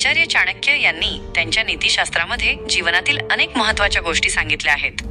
आचार्य चाणक्य यांनी त्यांच्या नीतिशास्त्रामध्ये जीवनातील अनेक महत्त्वाच्या गोष्टी सांगितल्या आहेत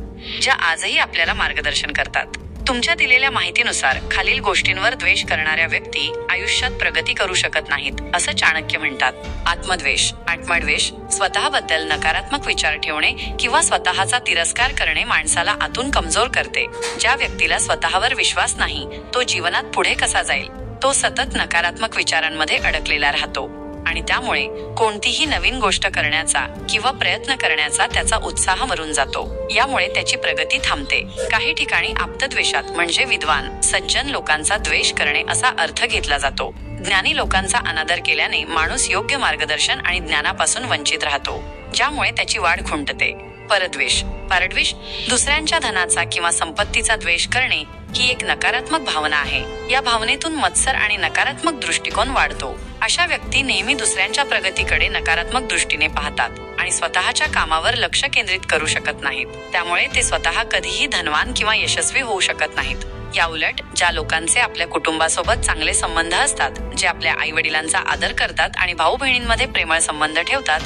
ज्या आजही आपल्याला मार्गदर्शन करतात. तुमच्या दिलेल्या माहितीनुसार खालील गोष्टींवर द्वेष करणाऱ्या व्यक्ती आयुष्यात प्रगती करू शकत नाहीत असं चाणक्य म्हणतात. आत्मद्वेष आत्मद्वेष स्वतःबद्दल नकारात्मक विचार ठेवणे किंवा स्वतःचा तिरस्कार करणे माणसाला आतून कमजोर करते. ज्या व्यक्तीला स्वतःवर विश्वास नाही तो जीवनात पुढे कसा जाईल? तो सतत नकारात्मक विचारांमध्ये अडकलेला राहतो. आणि त्यामुळे कोणतीही नवीन गोष्ट करण्याचा किंवा प्रयत्न करण्याचा त्याचा उत्साह मरून जातो. यामुळे त्याची प्रगती थांबते. काही ठिकाणी आप्तद्वेषात म्हणजे विद्वान सज्जन लोकांचा द्वेष करणे असा अर्थ घेतला जातो. ज्ञानी लोकांचा अनादर केल्याने माणूस योग्य मार्गदर्शन आणि ज्ञानापासून वंचित राहतो ज्यामुळे त्याची वाढ खुंटते. परद्वेष. परद्वेष दुसऱ्यांच्या धनाचा किंवा संपत्तीचा द्वेष करणे ही एक नकारात्मक भावना आहे. या भावनेतून मत्सर आणि नकारात्मक दृष्टिकोन वाढतो. अशा व्यक्ती नेहमी दुसऱ्यांच्या प्रगतीकडे नकारात्मक दृष्टीने पाहतात आणि स्वतःच्या कामावर लक्ष केंद्रित करू शकत नाहीत. त्यामुळे ते स्वतः कधीही धनवान किंवा यशस्वी होऊ शकत नाहीत. याउलट ज्या लोकांचे आपल्या कुटुंबासोबत चांगले संबंध असतात जे आपल्या आई वडिलांचा आदर करतात आणि भाऊ बहिणींमध्ये प्रेमळ संबंध ठेवतात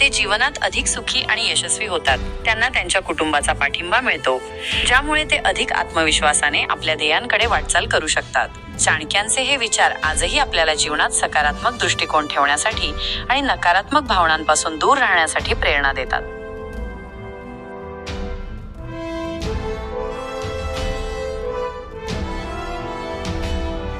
ते जीवनात अधिक सुखी आणि यशस्वी होतात. त्यांना त्यांच्या कुटुंबाचा पाठिंबा मिळतो ज्यामुळे ते अधिक आत्मविश्वासाने आपल्या ध्येयांकडे वाटचाल करू शकतात. चाणक्यांचे हे विचार आजही आपल्याला जीवनात सकारात्मक दृष्टिकोन ठेवण्यासाठी आणि नकारात्मक भावनांपासून दूर राहण्यासाठी प्रेरणा देतात.